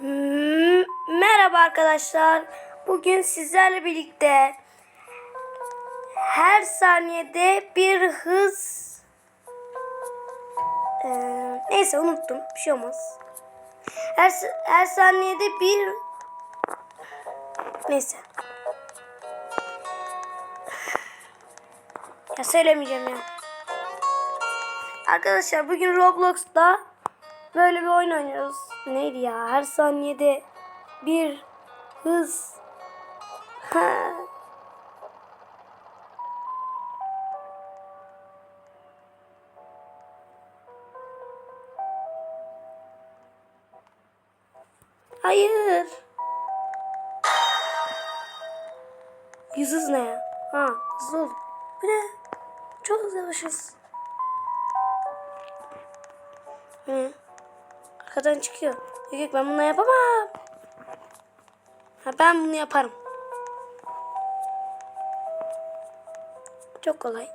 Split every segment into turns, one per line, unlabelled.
Merhaba arkadaşlar. Bugün sizlerle birlikte her saniyede bir hız Ee, neyse unuttum. Bir şey olmaz. Her, her saniyede bir neyse. Ya söylemeyeceğim ya. Arkadaşlar bugün Roblox'ta böyle bir oyun oynuyoruz. Neydi ya? Her saniyede bir hız. Ha. Hayır. Yüz hız ne ya? Ha hızlı olduk. Bu ne? Çok yavaşız. Hı. Arkadan çıkıyor. Yok yok ben bunu yapamam. Ha, ben bunu yaparım. Çok kolay.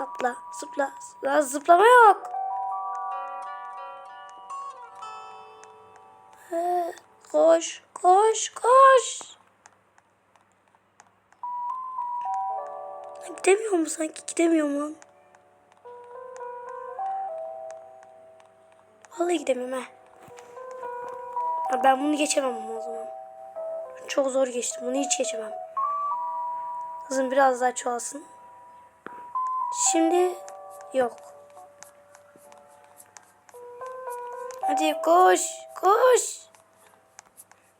Atla, zıpla. Zıpla, zıplama yok. Koş, koş, koş. Gidemiyor mu sanki? Gidemiyor mu? Vallahi ha. Ha, Ben bunu geçemem o zaman. Çok zor geçtim. Bunu hiç geçemem. Hızım biraz daha çoğalsın. Şimdi yok. Hadi koş, koş.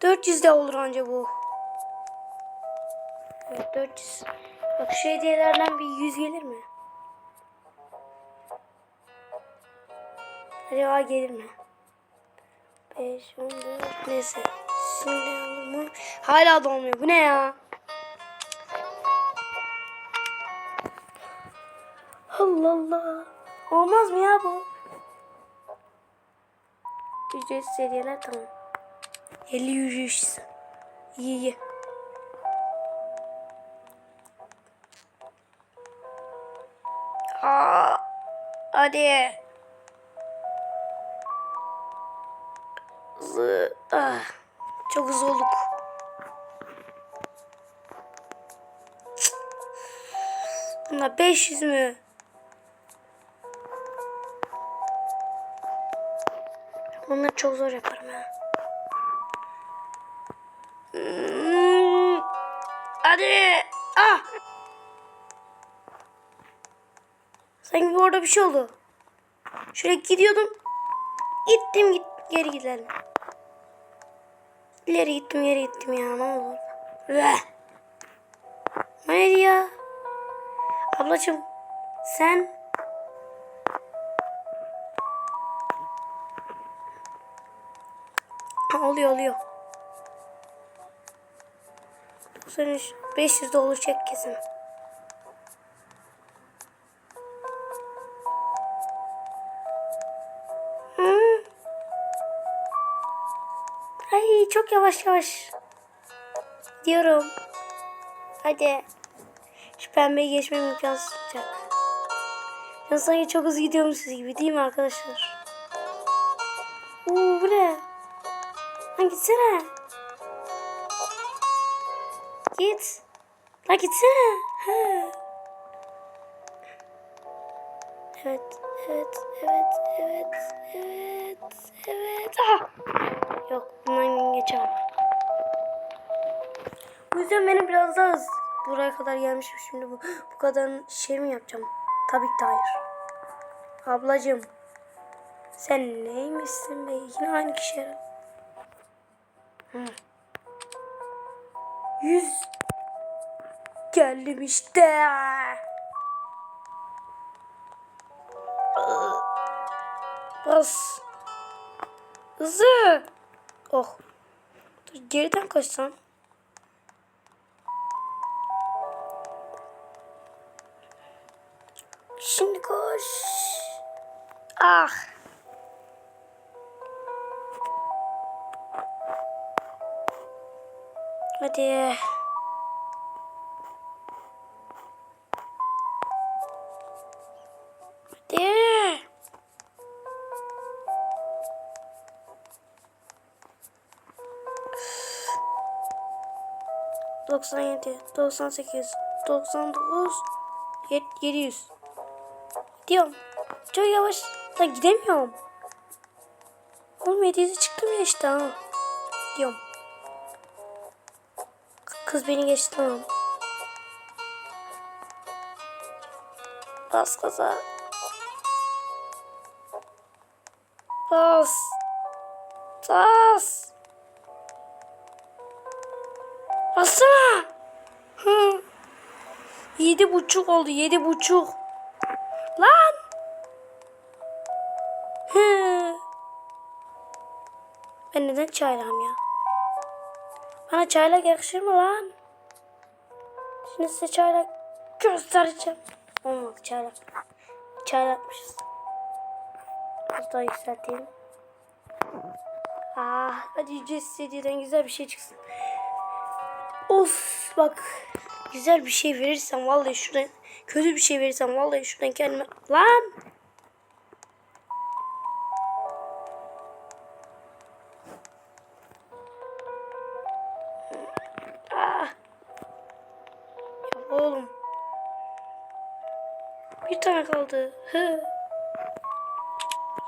400 de olur anca bu. Evet 400. Bak şu hediyelerden bir 100 gelir mi? Acaba gelir mi? 5, 14 neyse. Şimdi mu? Hala dolmuyor. Bu ne ya? Allah Allah. Olmaz mı ya bu? Ücretsiz hediyeler tamam. 50 yürüyüş. İyi iyi. Aa, hadi. 500 mü? Onları çok zor yaparım ha. Hmm, Hadi. Ah. Sanki orada bir şey oldu. Şöyle gidiyordum. Gittim git geri gidelim. İleri gittim geri gittim ya ne olur. Ve. Neydi ya? Ablacığım sen Ha, oluyor oluyor. Bu sene 500 de olacak kesin. Hı. Ay çok yavaş yavaş. Diyorum. Hadi. Pembeyi geçmem imkansız olacak. Ya sanki çok hızlı gidiyormuşuz gibi değil mi arkadaşlar? Uuu bu ne? Lan gitsene. Git. Lan gitsene. Ha. Evet, evet, evet, evet, evet, evet. Ah! Yok, bundan geçemem. Bu yüzden benim biraz daha hızlı. Buraya kadar gelmişim şimdi bu. Bu kadar şey mi yapacağım? Tabii ki hayır. Ablacığım. Sen neymişsin be? Yine aynı kişi herhalde. Hı. Yüz. Geldim işte. Bas. Hızlı. Oh. Dur geriden kaçsam. Şimdi koş. Ah. Hadi. Hadi. Doksan yedi, doksan sekiz, doksan dokuz, yedi yüz. Gidiyorum. Çok yavaş. Lan gidemiyorum. Oğlum 700'e çıktım ya işte ha. Gidiyorum. K- Kız beni geçti tamam. Bas kaza. Bas. Bas. Bassana. Hı. Yedi buçuk oldu. Yedi buçuk. Ben neden çaylağım ya? Bana çaylak yakışır mı lan? Şimdi size çaylak göstereceğim. Olmadı çaylak. Çaylakmışız. Biraz daha yükseltelim. Ah, hadi ücretsiz hediyeden güzel bir şey çıksın. Of bak güzel bir şey verirsem vallahi şuradan kötü bir şey verirsem vallahi şuradan kendime lan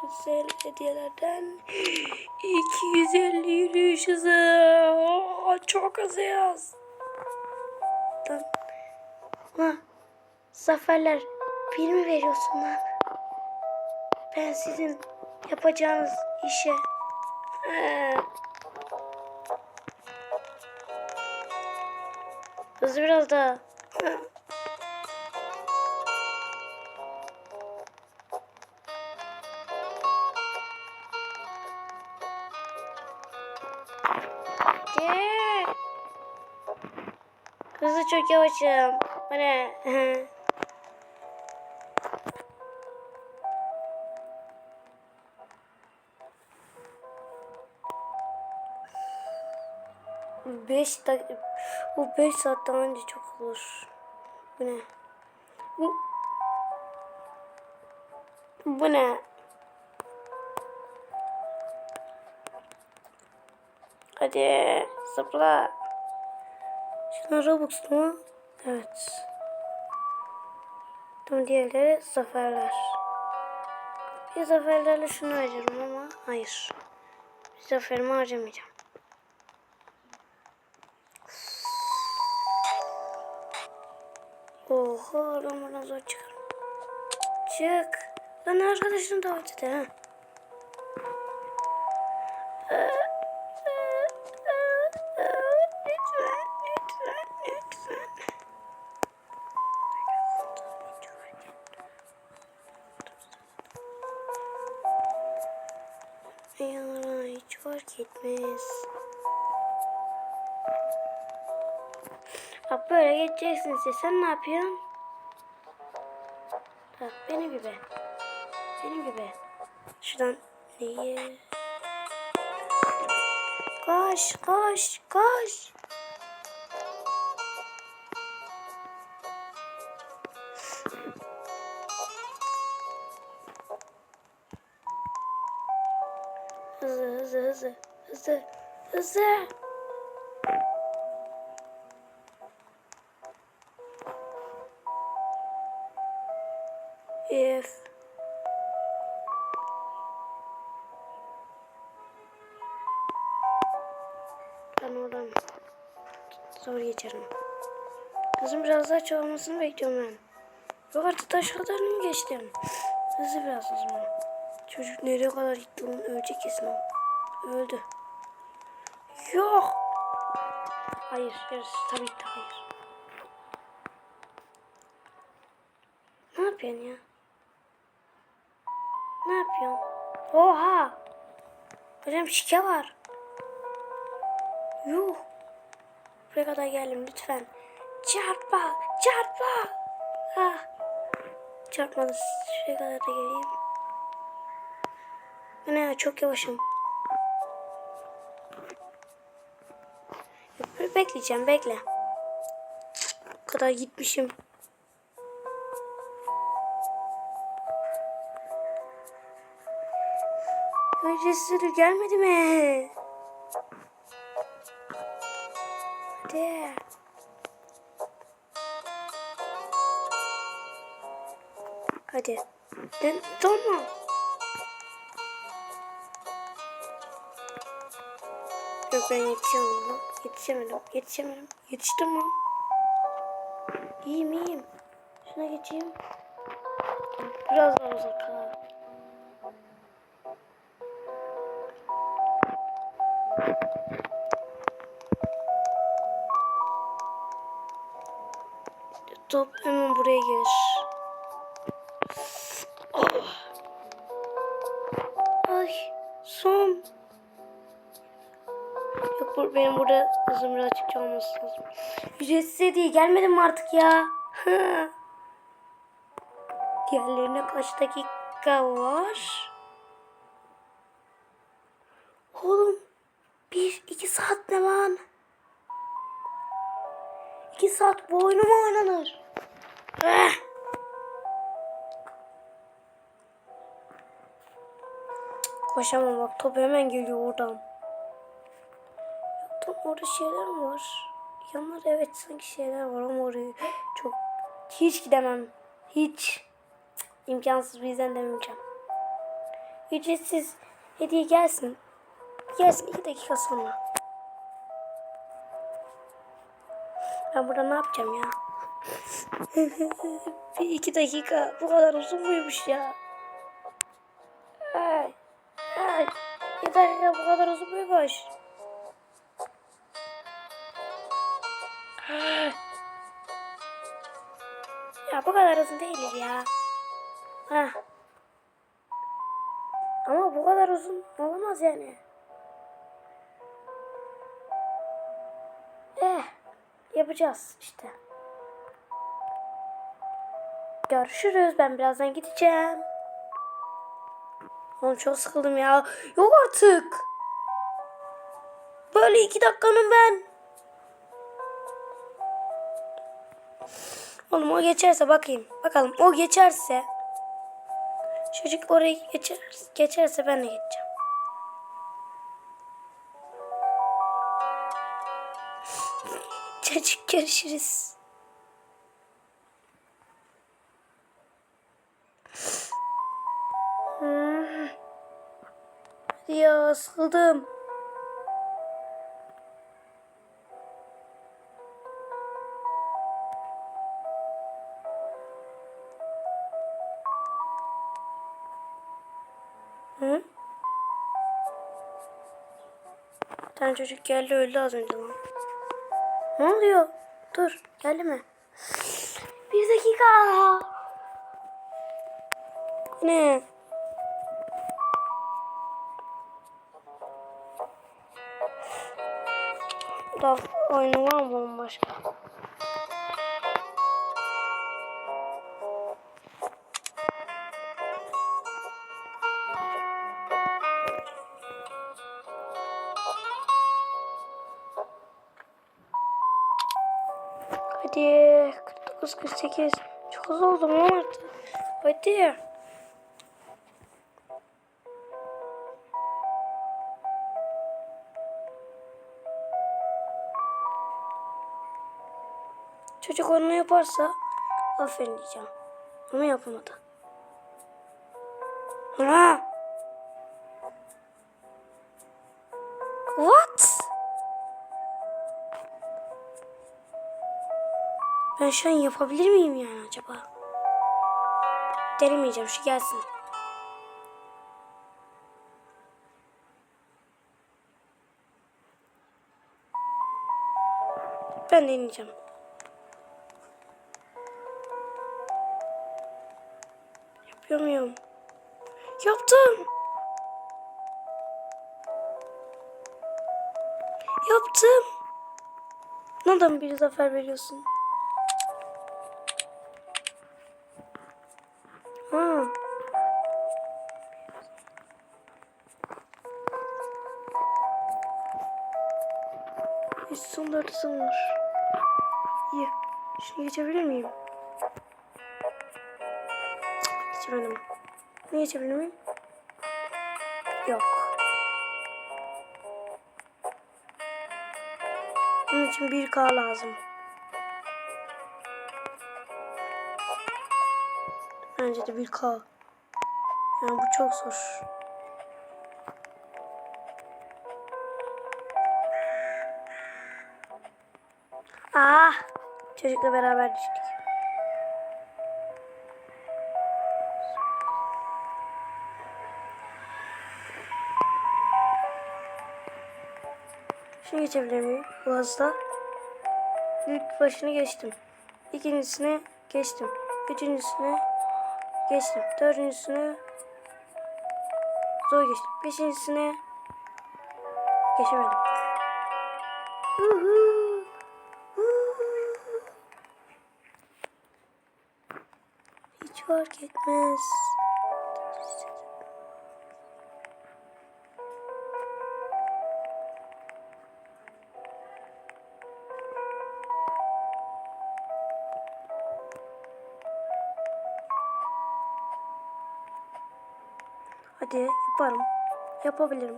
güzel hediyelerden 250 yürüyüş hızı Oo, çok hızlı yaz. Ha, zaferler bir mi veriyorsun lan? Ben sizin yapacağınız işe Ee. Hızlı biraz daha. Hadi. Hızlı çok yavaşım. Bu ne? Beş dakika, bu beş saatten önce çok olur. Bu ne? Bu, bu ne? Hadi zıpla. Şunlar Robux mu? Evet. Tüm diğerleri zaferler. Bir zaferlerle şunu harcarım ama hayır. Bir zaferimi harcamayacağım. Oha adam bana zor çıkar. Çık. Lan arkadaşını davet et ha. Yana hiç fark etmez. Bak böyle geçeceksin işte. Sen ne yapıyorsun? Bak benim gibi. Benim gibi. Şuradan neyi? Koş, koş, koş. Hızlı. If ben oradan zor geçerim. Kızım biraz daha çoğalmasını bekliyorum ben. Yok artık taş kadarını geçtim. Hızlı biraz o zaman. Çocuk nereye kadar gitti lan ölecek kesin. Öldü. Yok. Hayır, hayır. Tabii ki hayır. Ne yapıyorsun ya? Ne yapıyorsun? Oha! Hocam şike var. Yuh! Buraya kadar geldim lütfen. Çarpma! Çarpma! Ah! Çarpmadı. Şuraya kadar da geleyim. Ne ya çok yavaşım. bekleyeceğim bekle. O kadar gitmişim. Öncesi gelmedi mi? Hadi. Hadi. Ben, tamam. Yok ben yetişemem lan. Yetişemedim. Yetişemedim. Yetiştim lan. İyiyim iyiyim. Şuna geçeyim. Biraz daha uzak kal. Top hemen buraya gelir. Bu, benim burada hızım birazcık olması lazım. Ücretsiz hediye gelmedi mi artık ya? Diğerlerine kaç dakika var? Oğlum bir iki saat ne lan? İki saat bu oyunu mu oynanır? Koşamam bak top hemen geliyor oradan. Orada şeyler mi var? Yanlarda evet sanki şeyler var ama oraya çok hiç gidemem. Hiç. İmkansız bizden demeyeceğim. Ücretsiz hediye gelsin. Gelsin iki dakika sonra. Ben burada ne yapacağım ya? bir iki dakika bu kadar uzun muymuş ya? Ay, ay, bir dakika bu kadar uzun muymuş? Ya bu kadar uzun değildir ya. Ha. Ama bu kadar uzun olamaz yani. Eh, yapacağız işte. Görüşürüz. Ben birazdan gideceğim. Oğlum çok sıkıldım ya. Yok artık. Böyle iki dakikanın ben. Oğlum o geçerse bakayım. Bakalım o geçerse. Çocuk orayı geçer, geçerse ben de geçeceğim. Çocuk görüşürüz. Ya sıkıldım. Hı? Bir tane çocuk geldi öldü az önce lan. Ne oluyor? Dur geldi mi? Bir dakika. Ne? Daha oyunu var mı başka? Hadi 49 48 çok hızlı oldum lan artık. Hadi. Çocuk onu yaparsa aferin diyeceğim. Ama yapamadı. Ha? Ben şu an yapabilir miyim yani acaba? Denemeyeceğim şu gelsin. Ben deneyeceğim. Yapıyor muyum? Yaptım. Yaptım. Neden bir zafer veriyorsun? Ha. Hiç son dörtlüsüm var. İyi. Şunu geçebilir miyim? Geçemedim. Ne geçebilir miyim? Yok. Bunun için 1K lazım. Bence de bir K. Yani bu çok zor. Ah! Çocukla beraber düştük. Şunu geçebilir miyim? Bu hızla. İlk başını geçtim. İkincisine geçtim. Üçüncüsüne geçtim. Dördüncüsüne zor geçtim. Beşincisine geçemedim. Hiç fark etmez. Yaparım. Yapabilirim.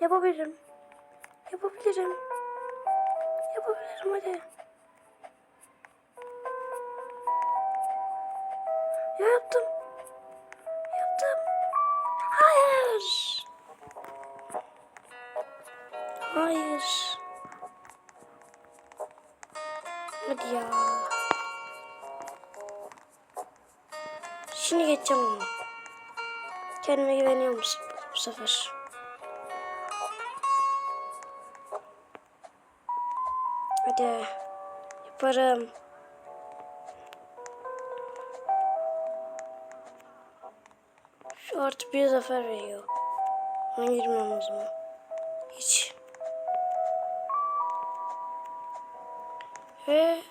Yapabilirim. Yapabilirim. Yapabilirim hadi. Ya yaptım. Yaptım. Hayır. Hayır. Hadi ya. Şimdi geçeceğim ama. Kendime güveniyor musun bu sefer? Hadi. Yaparım. Şu artı bir zafer veriyor. Ben girmem o zaman. Hiç. Ve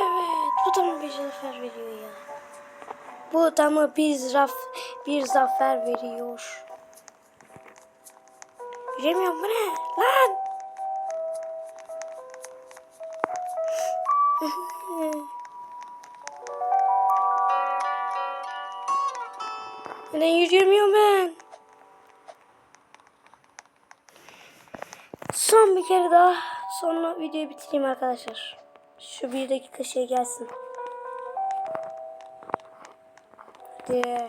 evet bu da mı bir zafer veriyor ya? Bu da mı bir, raf, bir zafer veriyor? Yüremiyorum bu ne? Lan! Neden yürüyemiyorum ben? Son bir kere daha sonra videoyu bitireyim arkadaşlar. Şu bir dakika şey gelsin. Hadi.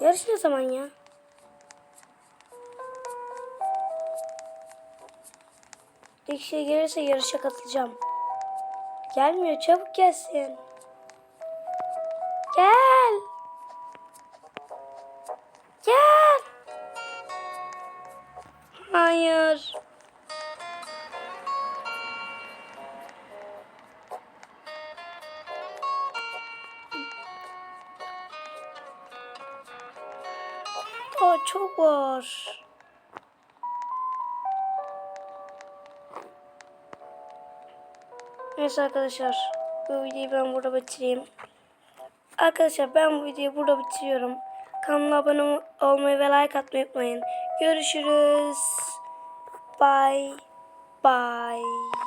Yarış ne zaman ya? İlk şey gelirse yarışa katılacağım. Gelmiyor çabuk gelsin. Çok var. Neyse arkadaşlar. Bu videoyu ben burada bitireyim. Arkadaşlar ben bu videoyu burada bitiriyorum. Kanala abone olmayı ve like atmayı unutmayın. Görüşürüz. Bye. Bye.